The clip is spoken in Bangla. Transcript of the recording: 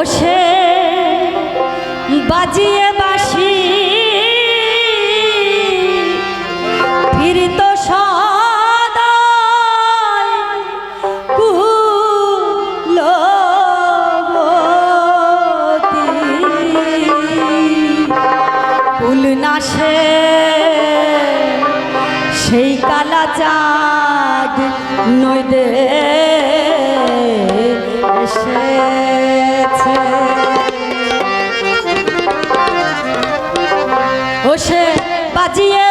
ও সে বাজিয়ে বাসি ফিরিত নাশে সেই কালা চাঁদ নইদে এসেছে বাজিয়ে